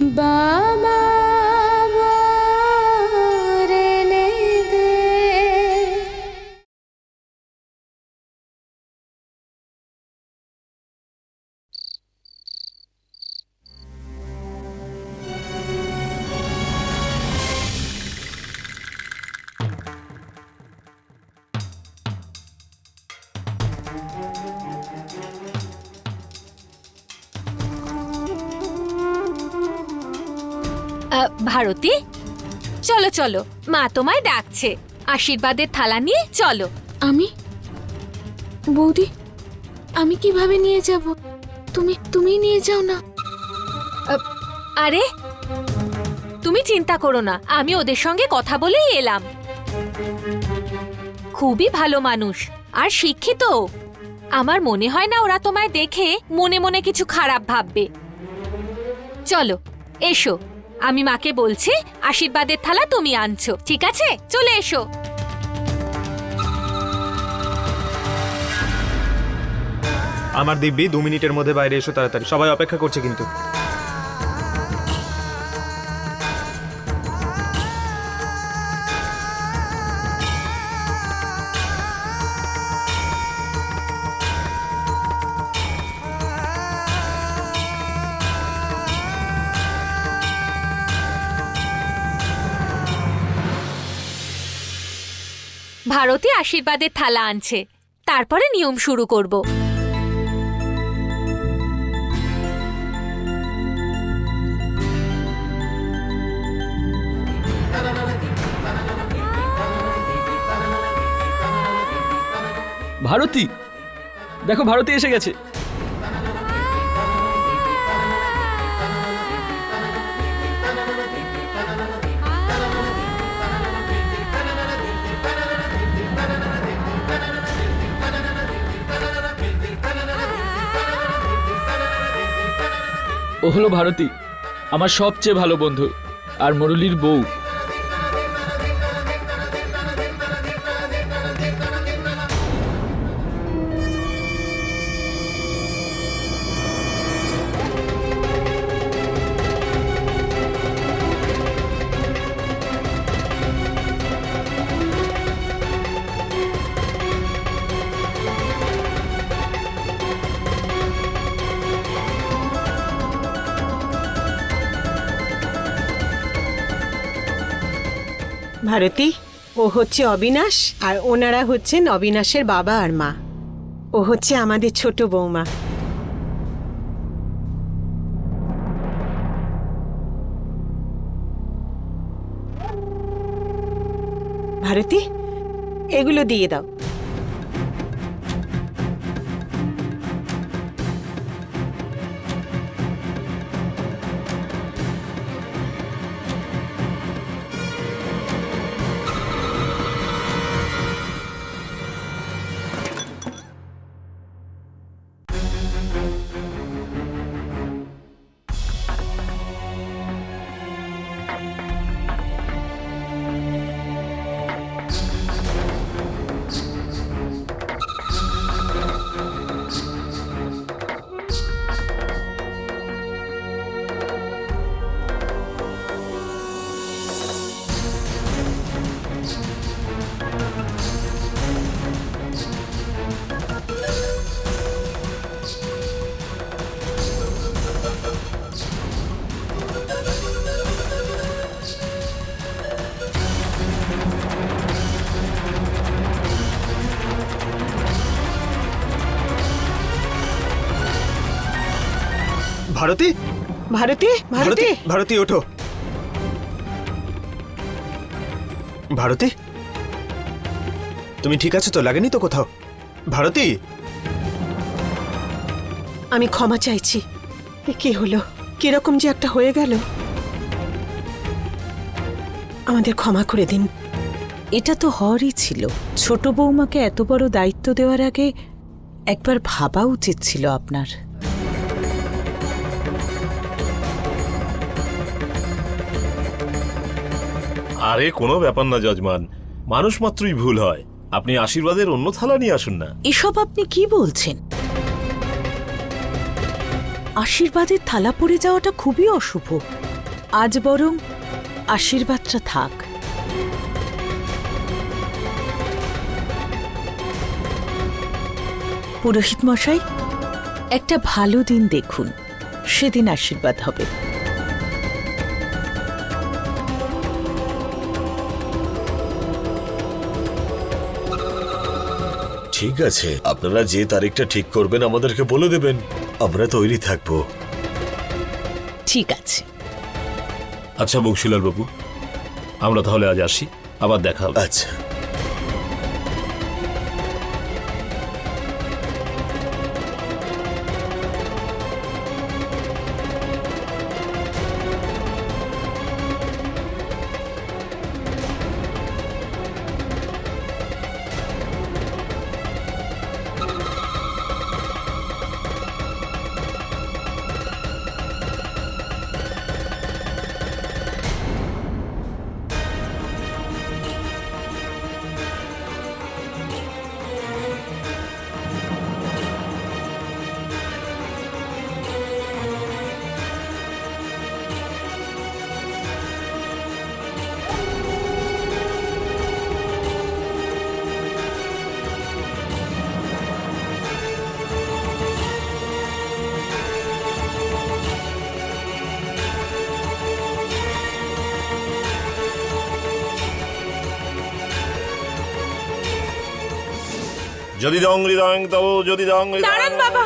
বাবা ভারতী। চলো চলো মা তোমায় ডাকছে। আশীর্বাদের থালা নিয়ে চলো। আমি? বৌদি আমি কীভাবে নিয়ে যাব? তুমি তুমি নিয়ে যাও না। আরে তুমি চিন্তা করো না আমি ওদের সঙ্গে কথা বলেই এলাম। খুবই ভালো মানুষ আর শিক্ষিত। আমার মনে হয় না ওরা তোমায় দেখে মনে মনে কিছু খারাপ ভাববে। চলো এসো। আমি মাকে বলছি, আশীর্বাদের থালা তুমি আনছো, ঠিক আছে? চলে এসো। আমার দিব্যি, দু মিনিটের মধ্যে বাইরে এসো তাড়াতাড়ি। সবাই অপেক্ষা করছে কিন্তু। ভারতী আশীর্বাদের থালা আনছে। তারপরে নিয়ম শুরু করব। ভারতী দেখো ভারতী এসে গেছে। ও হলো ভারতী আমার সবচেয়ে ভালো বন্ধু আর মুরলির বউ। ভারতী, ও হচ্ছে অবিনাশ আর ওনারা হচ্ছেন অবিনাশের বাবা আর মা। ও হচ্ছে আমাদের ছোট বৌমা। ভারতী, এগুলো দিয়ে দাও। ভারতী? ভারতী ভারতী। ভারতী ওঠো। ভারতী? তুমি ঠিক আছো তো? লাগেনি তো কোথাও? ভারতী? আমি ক্ষমা চাইছি। কি হলো? কীরকম যে একটা হয়ে গেল? আমাদের ক্ষমা করে দিন। এটা তো হওয়ারই ছিল। ছোট বৌমাকে এত বড় দায়িত্ব দেওয়ার আগে একবার ভাবা উচিত ছিল আপনার। আরে, কোনো ব্যাপার না, যজমান। মানুষ মাত্রই ভুল হয়। আপনি আশীর্বাদের অন্য থালা নিয়ে আসুন না। এসব আপনি কি বলছেন? আশীর্বাদের থালা পড়ে যাওয়াটা খুবই অশুভ। আজ বরং আশীর্বাদটা থাক। পুরোহিত মশাই একটা ভালো দিন দেখুন। সেদিন আশীর্বাদ হবে। ঠিক আছে। আপনারা যে তারিখটা ঠিক করবেন আমাদেরকে বলে দেবেন। আমরা তৈরি থাকব। ঠিক আছে। আচ্ছা বংশীলাল বাবু আমরা তাহলে আজ আসি। আবার দেখা হবে। আচ্ছা। যদি দং হৃদয়ং তব যদি দং দাঁড়ান বাবা।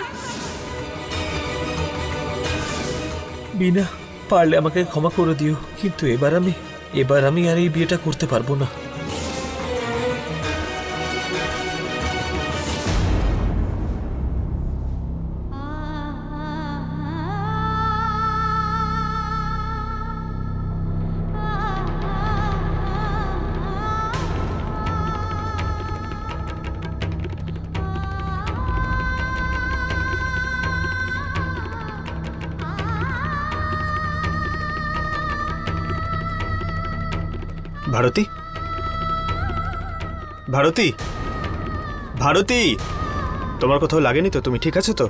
বিনা পারলে আমাকে ক্ষমা করে দিও কিন্তু এবার আমি এবার আমি আর এই বিয়েটা করতে পারব না। ভারতী? ভারতী? ভারতী! তোমার কোথাও লাগেনি তো? তুমি ঠিক আছো তো?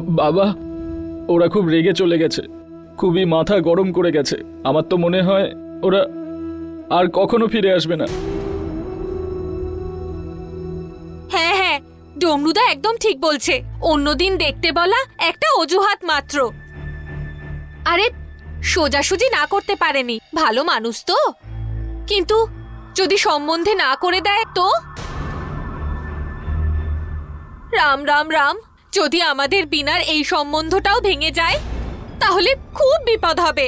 বাবা ওরা খুব রেগে চলে গেছে। খুবই মাথা গরম করে গেছে। আমার তো মনে হয় ওরা আর কখনো ফিরে আসবে না। হ্যাঁ হ্যাঁ ডমরুদা একদম ঠিক বলছে। অন্যদিন দেখতে বলা একটা অজুহাত মাত্র। আরে, সোজাসুজি না করতে পারেনি। ভালো মানুষ তো। কিন্তু যদি সম্বন্ধে না করে দেয় তো? রাম রাম রাম, যদি আমাদের বিনার এই সম্বন্ধটাও ভেঙে যায়, তাহলে খুব বিপদ হবে।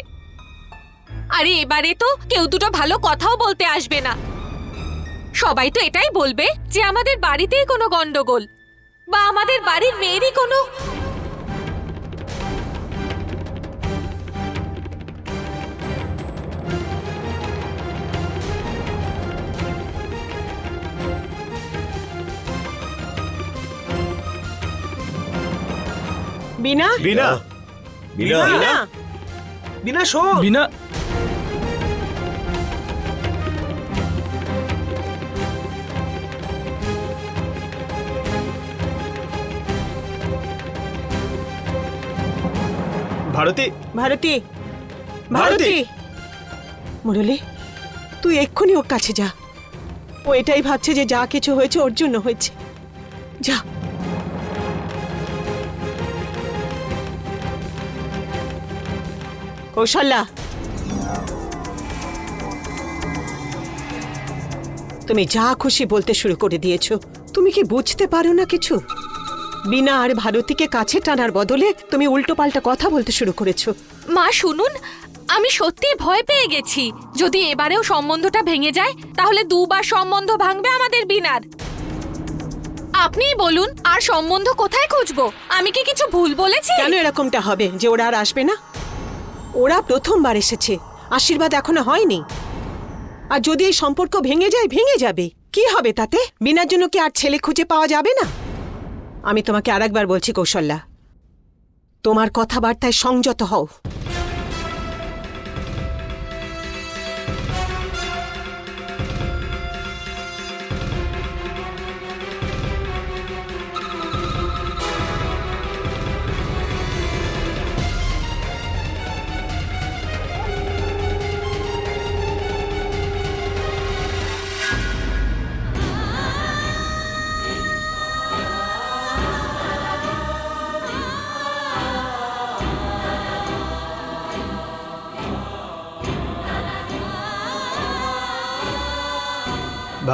আরে, এবারে তো কেউ দুটো ভালো কথাও বলতে আসবে না। সবাই তো এটাই বলবে যে আমাদের বাড়িতেই কোনো গন্ডগোল, বা আমাদের বাড়ির মেয়েরই কোনো বিনা? বিনা। বিনা। বিনা? বিনা। শোন। বিনা। ভারতী। ভারতী। ভারতী! ভারতী। মুরলি তুই এক্ষুনি ওর কাছে যা। ও এটাই ভাবছে যে যা কিছু হয়েছে ওর জন্য হয়েছে। যা। কৌশল্যা। তুমি যা খুশি বলতে শুরু করে দিয়েছ তুমি কি বুঝতে পারো না কিছু? বিনা আর ভারতীকে কাছে টানার বদলে তুমি উল্টো পাল্টা কথা বলতে শুরু করেছ। মা শুনুন আমি সত্যি ভয় পেয়ে গেছি। যদি এবারেও সম্বন্ধটা ভেঙে যায় তাহলে দুবার সম্বন্ধ ভাঙবে আমাদের বিনার। আপনিই বলুন আর সম্বন্ধ কোথায় খুঁজবো? আমি কি কিছু ভুল বলেছি? কেন এরকমটা হবে যে ওরা আর আসবে না? ওরা প্রথমবার এসেছে। আশীর্বাদ এখনও হয়নি। আর যদি এই সম্পর্ক ভেঙে যায়, ভেঙে যাবে। কি হবে তাতে? বিনার জন্য কি আর ছেলে খুঁজে পাওয়া যাবে না? আমি তোমাকে আরেকবার বলছি, কৌশল্যা। তোমার কথাবার্তায় সংযত হও।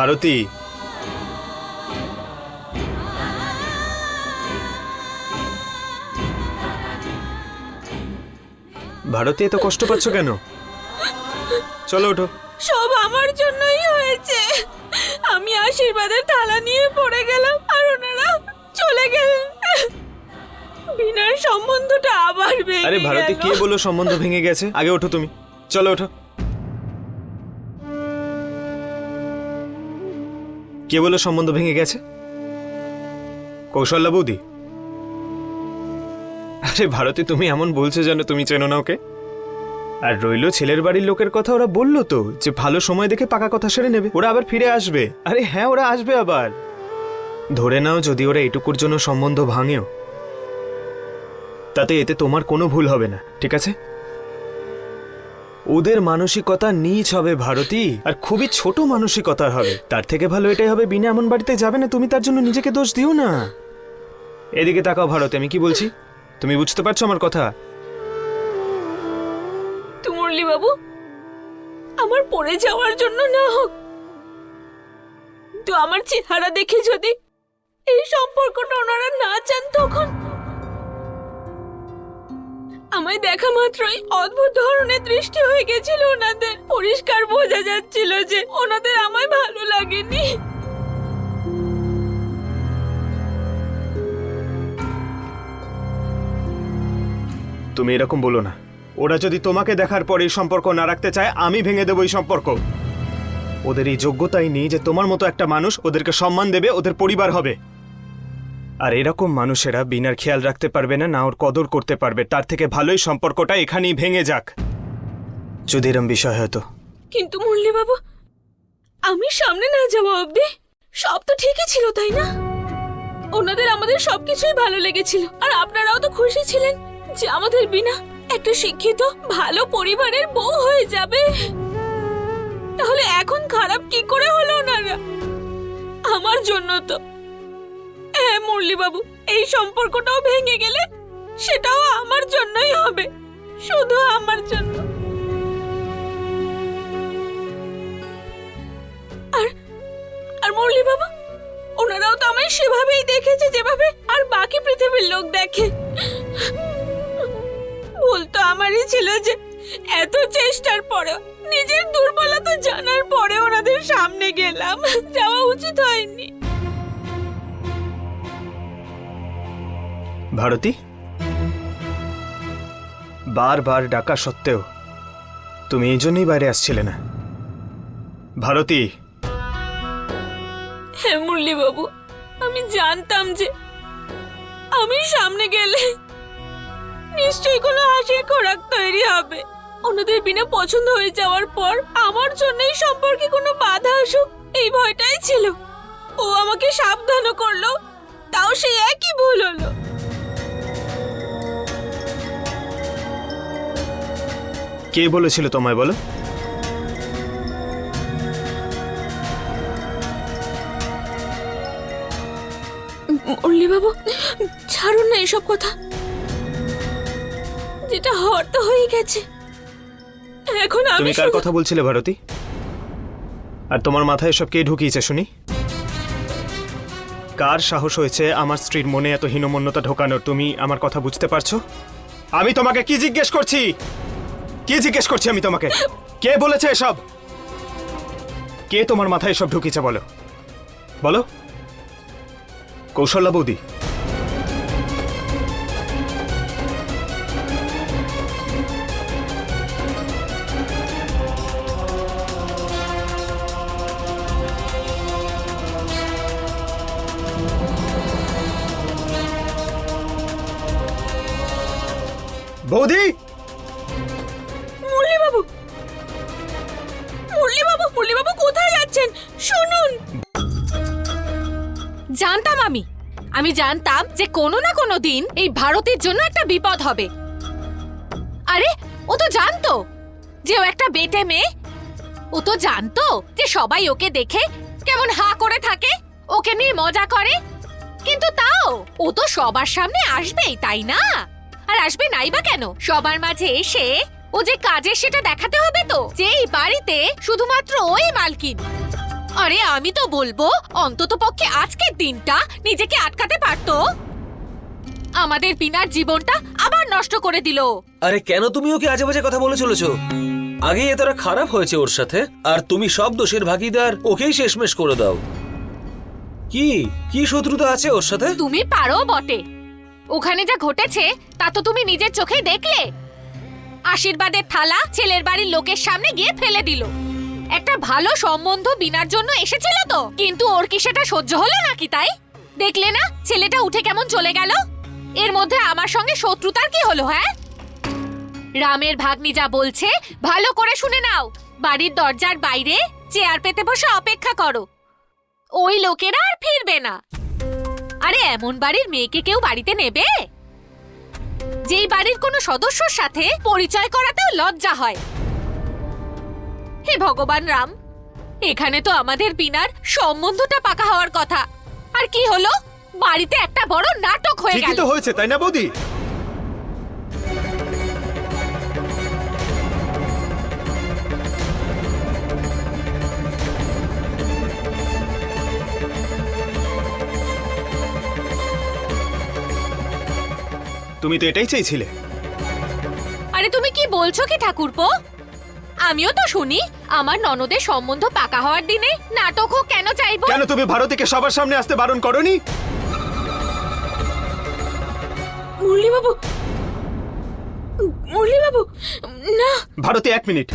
ভারতী ভারতী এত কষ্ট পাচ্ছ কেন? চলো ওঠো। সব আমার জন্যই হয়েছে। আমি আশীর্বাদের থালা নিয়ে পড়ে গেলাম আর ওনারা চলে গেলেন। বিনার সম্বন্ধটা আবার ভেঙে আরে ভারতী। কে বলো সম্বন্ধ ভেঙে গেছে? আগে ওঠো তুমি। চলো ওঠো। কে বলে সম্বন্ধ ভেঙে গেছে? কৌশল্যা বৌদি। আরে ভারতী, তুমি এমন বলছো যেন তুমি চেনো না ওকে। আর রইল ছেলের বাড়ির লোকের কথা ওরা বলল তো, যে ভালো সময় দেখে পাকা কথা সেরে নেবে। ওরা আবার ফিরে আসবে। আরে হ্যাঁ ওরা আসবে আবার। ধরে নাও যদি ওরা এটুকুর জন্য সম্বন্ধ ভাঙেও। তাতে এতে তোমার কোনো ভুল হবে না, ঠিক আছে? ওদের মানসিকতা নিচ হবে ভারতী, আর খুবই ছোট মানসিকতার হবে। তার থেকে ভালো এটাই হবে, বিনা এমন বাড়িতে যাবে না, তুমি তার জন্য নিজেকে দোষ দিও না। এদিকে তাকাও ভারতী, আমি কি বলছি? তুমি বুঝতে পারছ আমার কথা? মুরলি বাবু আমার পড়ে যাওয়ার জন্য না হোক, তো আমার চেহারা দেখে যদি এই সম্পর্কটা ওনারা না চান তখন আমায় দেখা মাত্রই অদ্ভুত ধরনের দৃষ্টি হয়ে গেছিল ওনাদের। পরিষ্কার বোঝা যাচ্ছিল যে ওনাদের আমায় ভালো লাগেনি। তুমি এরকম বলো না। ওরা যদি তোমাকে দেখার পর এই সম্পর্ক না রাখতে চায়, আমি ভেঙে দেবো এই সম্পর্ক। ওদের এই যোগ্যতাই নেই যে তোমার মতো একটা মানুষ ওদেরকে সম্মান দেবে, ওদের পরিবার হবে। আর এরকম মানুষেরা বিনার খেয়াল রাখতে পারবে না না ওর কদর করতে পারবে। তার থেকে ভালোই সম্পর্কটা এখানেই ভেঙে যাক। যদি এরম বিষয় হয়তো কিন্তু মুরলি বাবু আমি সামনে না যাওয়া অবধি সব তো ঠিকই ছিল, তাই না? ওনাদের আমাদের সবকিছুই ভালো লেগেছিল, আর আপনারাও তো খুশি ছিলেন যে আমাদের বিনা একটা শিক্ষিত, ভালো পরিবারের বউ হয়ে যাবে। তাহলে এখন খারাপ কি করে হলো ওনারা? আমার জন্য তো হ্যাঁ মুরলি বাবু এই সম্পর্কটাও ভেঙে গেলে সেটাও আমার জন্যই হবে, শুধু আমার জন্য। আর আর মুরলি ওনারাও তো আমায় সেভাবেই দেখেছে, যেভাবে আর বাকি পৃথিবীর লোক দেখে। ভুল তো আমারই ছিল যে এত চেষ্টার পরেও, নিজের দুর্বলতা জানার পরে ওনাদের সামনে গেলাম, যাওয়া উচিত হয়নি। ভারতী? বারবার ডাকা সত্ত্বেও তুমি এই জন্যই বাইরে আসছিলে না। ভারতী! হ্যাঁ মুরলি বাবু আমি জানতাম যে আমি সামনে গেলে নিশ্চয়ই কোনো হাসির খোরাক তৈরি হবে। ওনাদের বিনা পছন্দ হয়ে যাওয়ার পর আমার জন্য এই সম্পর্কে কোনো বাধা আসুক, এই ভয়টাই ছিল। ও আমাকে সাবধানও করল, তাও সেই একই ভুল হলো। কে বলেছিল তোমায় বলো? মুরলি বাবু ছাড়ুন না এসব কথা। যেটা হওয়ার তো হয়ে গেছে। এখন আমি তুমি কার কথা বলছিলে ভারতী? আর তোমার মাথায় এসব কে ঢুকিয়েছে শুনি? কার সাহস হয়েছে আমার স্ত্রীর মনে এত হীনমন্যতা ঢোকানোর? তুমি আমার কথা বুঝতে পারছ? আমি তোমাকে কি জিজ্ঞেস করছি? কি জিজ্ঞেস করছি আমি তোমাকে? কে বলেছে এসব? কে তোমার মাথায় এসব ঢুকিয়েছে বলো? বলো? কৌশল্যা বৌদি। বৌদি! আমি জানতাম যে কোনো না কোনো দিন এই ভারতের জন্য একটা বিপদ হবে। আরে, ও তো জানতো যে ও একটা বেটে মেয়ে। ও তো জানতো যে সবাই ওকে দেখে কেমন হা করে থাকে, ওকে নিয়ে মজা করে। কিন্তু তাও, ও তো সবার সামনে আসবেই, তাই না? আর আসবে নাই বা কেন? সবার মাঝে এসে ও যে কাজের সেটা দেখাতে হবে তো যে এই বাড়িতে শুধুমাত্র ওই মালকিন। আরে আমি তো বলব অন্তত পক্ষে আজকের দিনটা নিজেকে আটকাতে পারতো। আমাদের বিনার জীবনটা আবার নষ্ট করে দিল। আরে কেন তুমি ওকে আজে বাজে কথা বলে চলেছো? আগে এতটা খারাপ হয়েছে ওর সাথে আর তুমি সব দোষের ভাগিদার ওকেই শেষমেশ করে দাও। কি? কি শত্রুতা আছে ওর সাথে? তুমি পারো বটে। ওখানে যা ঘটেছে তা তো তুমি নিজের চোখেই দেখলে। আশীর্বাদের থালা ছেলের বাড়ির লোকের সামনে গিয়ে ফেলে দিল। একটা ভালো সম্বন্ধ বিনার জন্য এসেছিল তো। কিন্তু ওর কি সেটা সহ্য হলো নাকি তাই? দেখলে না, ছেলেটা উঠে কেমন চলে গেল? এর মধ্যে আমার সঙ্গে শত্রুতার কি হলো হ্যাঁ? রামের ভাগ্নি যা বলছে, ভালো করে শুনে নাও। বাড়ির দরজার বাইরে চেয়ার পেতে বসে অপেক্ষা করো। ওই লোকেরা আর ফিরবে না। আরে, এমন বাড়ির মেয়েকে কেউ বাড়িতে নেবে? যেই বাড়ির কোনো সদস্যর সাথে পরিচয় করাতেও লজ্জা হয়। হে ভগবান রাম এখানে তো আমাদের বিনার সম্বন্ধটা পাকা হওয়ার কথা। আর কি হলো? বাড়িতে একটা বড় নাটক হয়ে ঠিকই গেল। তো হয়েছে তাই না বৌদি? তুমি তো এটাই চেয়েছিলে। আরে তুমি কি বলছো কি ঠাকুরপো? আমিও তো শুনি। আমার ননদের সম্বন্ধ পাকা হওয়ার দিনে নাটক হোক কেন চাইব? কেন তুমি ভারতীকে সবার সামনে আসতে বারণ করনি? মুরলি বাবু মুরলি বাবু না! ভারতী এক মিনিট।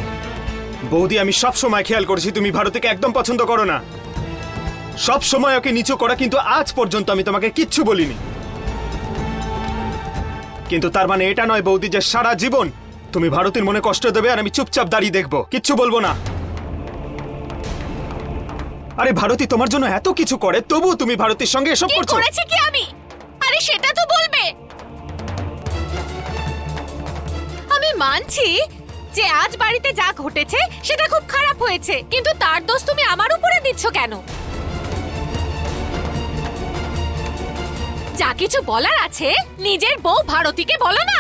বৌদি আমি সব সময় খেয়াল করেছি তুমি ভারতীকে একদম পছন্দ করো না। সব সময় ওকে নিচু করা কিন্তু আজ পর্যন্ত আমি তোমাকে কিচ্ছু বলিনি। কিন্তু তার মানে এটা নয় বৌদি যে সারা জীবন তুমি ভারতীর মনে কষ্ট দেবে আর আমি চুপচাপ দাঁড়িয়ে দেখব। কিচ্ছু বলব না। আরে ভারতী তোমার জন্য এত কিছু করে তবু তুমি ভারতীর সঙ্গে এসব কি করছ। করেছি কি আমি? আরে সেটা তো বলবে। আমি মানছি যে আজ বাড়িতে যা ঘটেছে সেটা খুব খারাপ হয়েছে কিন্তু তার দোষ তুমি আমার উপরে দিচ্ছ কেন? যা কিছু বলার আছে নিজের বউ ভারতীকে বলো না।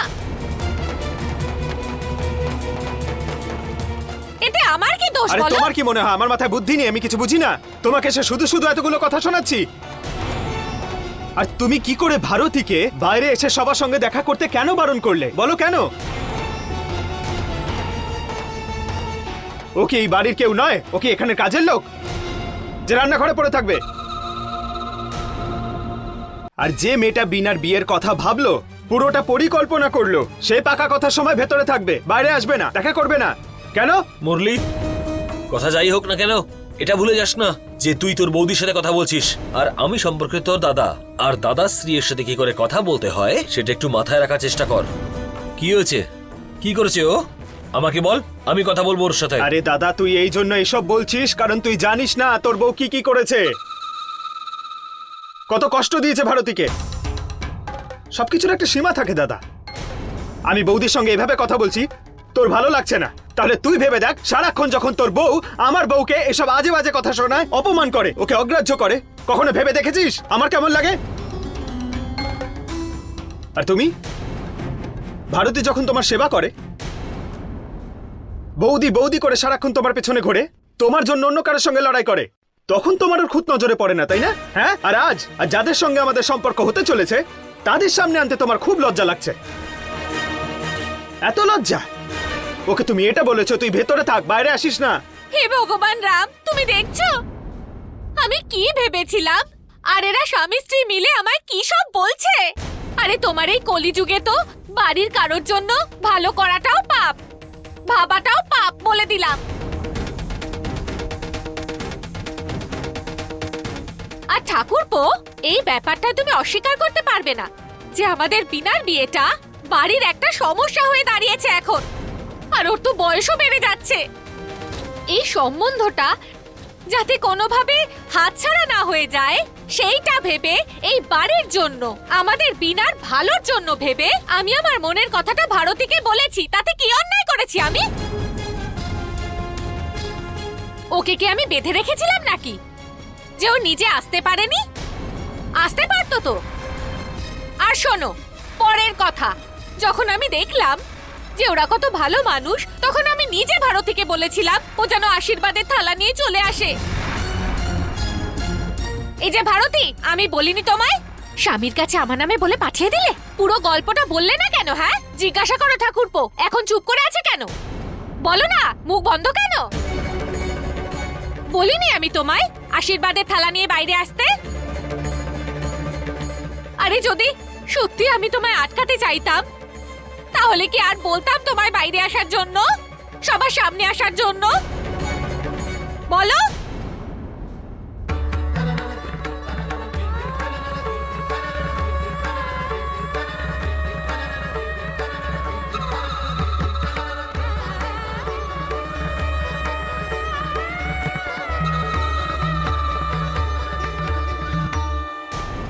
এতে আমার কি দোষ আরে বলো? তোমার কি মনে হয়? আমার মাথায় বুদ্ধি নেই আমি কিছু বুঝি না। তোমাকে সে শুধু শুধু এতগুলো কথা শোনাচ্ছি? আর তুমি কি করে ভারতীকে বাইরে এসে সবার সঙ্গে দেখা করতে কেন বারণ করলে? বলো কেন? ও কি এই বাড়ির কেউ নয়? ও কি এখানে কাজের লোক? যে রান্নাঘরে পড়ে থাকবে। আর যে মেয়েটা বিনার বিয়ের কথা ভাবলো পুরোটা পরিকল্পনা করল সে পাকা কথার সময় ভেতরে থাকবে বাইরে আসবে না দেখা করবে না। কেন? মুরলি? কথা যাই হোক না কেন এটা ভুলে যাস না যে তুই তোর বৌদির সাথে কথা বলছিস। আর আমি সম্পর্কে তোর দাদা। আর দাদা স্ত্রীর সাথে কি করে কথা বলতে হয় সেটা একটু মাথায় রাখার চেষ্টা কর। কি হয়েছে? কি করেছে ও? আমাকে বল আমি কথা বলব ওর সাথে। আরে দাদা তুই এই জন্য এসব বলছিস কারণ তুই জানিস না তোর বউ কি কি করেছে। কত কষ্ট দিয়েছে ভারতীকে। সবকিছুর একটা সীমা থাকে দাদা। আমি বৌদির সঙ্গে এভাবে কথা বলছি তোর ভালো লাগছে না। তাহলে তুই ভেবে দেখ, সারাক্ষণ যখন তোর বউ আমার বউকে এসব আজে বাজে কথা শোনায়, অপমান করে, ওকে অগ্রাহ্য করে। কখনো ভেবে দেখেছিস? আমার কেমন লাগে? আর তুমি? ভারতী যখন তোমার সেবা করে, বৌদি বৌদি করে সারাক্ষণ তোমার পেছনে ঘোরে, তোমার জন্য অন্য কারোর সঙ্গে লড়াই করে, তখন তোমার ওর খুঁত নজরে পড়ে না, তাই না? হ্যাঁ? আর আজ, আর যাদের সঙ্গে আমাদের সম্পর্ক হতে চলেছে, তাদের সামনে আনতে তোমার খুব লজ্জা লাগছে। এত লজ্জা? ওকে তুমি এটা বলেছ, তুই ভেতরে থাক, বাইরে আসিস না। হে ভগবান রাম, তুমি দেখছ? আমি কি ভেবেছিলাম? আর এরা স্বামী স্ত্রী মিলে আমায় কি সব বলছে? আরে তোমার এই কলিযুগে তো বাড়ির কারোর জন্য ভালো করাটাও পাপ, ভাবাটাও পাপ বলে দিলাম। আর ঠাকুরপো, এই ব্যাপারটা তুমি অস্বীকার করতে পারবে না, যে আমাদের বিনার বিয়েটা বাড়ির একটা সমস্যা হয়ে দাঁড়িয়েছে এখন। আর ওর তো বয়সও বেড়ে যাচ্ছে। এই সম্বন্ধটা যাতে কোনোভাবে হাতছাড়া না হয়ে যায়, সেইটা ভেবে, এই বাড়ির জন্য, আমাদের বিনার ভালোর জন্য ভেবে, আমি আমার মনের কথাটা ভারতীকে বলেছি, তাতে কি অন্যায় করেছি আমি? ওকে কি আমি বেঁধে রেখেছিলাম নাকি? যে ও নিজে আসতে পারেনি? আসতে পারতো তো? আর শোনো, পরের কথা, যখন আমি দেখলাম যে ওরা কত ভালো মানুষ, তখন আমি নিজে ভারতীকে বলেছিলাম, ও যেন আশীর্বাদের থালা নিয়ে চলে আসে। এই যে ভারতী, আমি বলিনি তোমায়? স্বামীর কাছে আমার নামে বলে পাঠিয়ে দিলে? পুরো গল্পটা বললে না কেন হ্যাঁ? জিজ্ঞাসা করো ঠাকুরপো, এখন চুপ করে আছে কেন? বলো না, মুখ বন্ধ কেন? বলিনি আমি তোমায়, আশীর্বাদের থালা নিয়ে বাইরে আসতে? আরে যদি সত্যি আমি তোমায় আটকাতে চাইতাম তাহলে কি আর বলতাম তোমার বাইরে আসার জন্য? সবার সামনে আসার জন্য? বলো।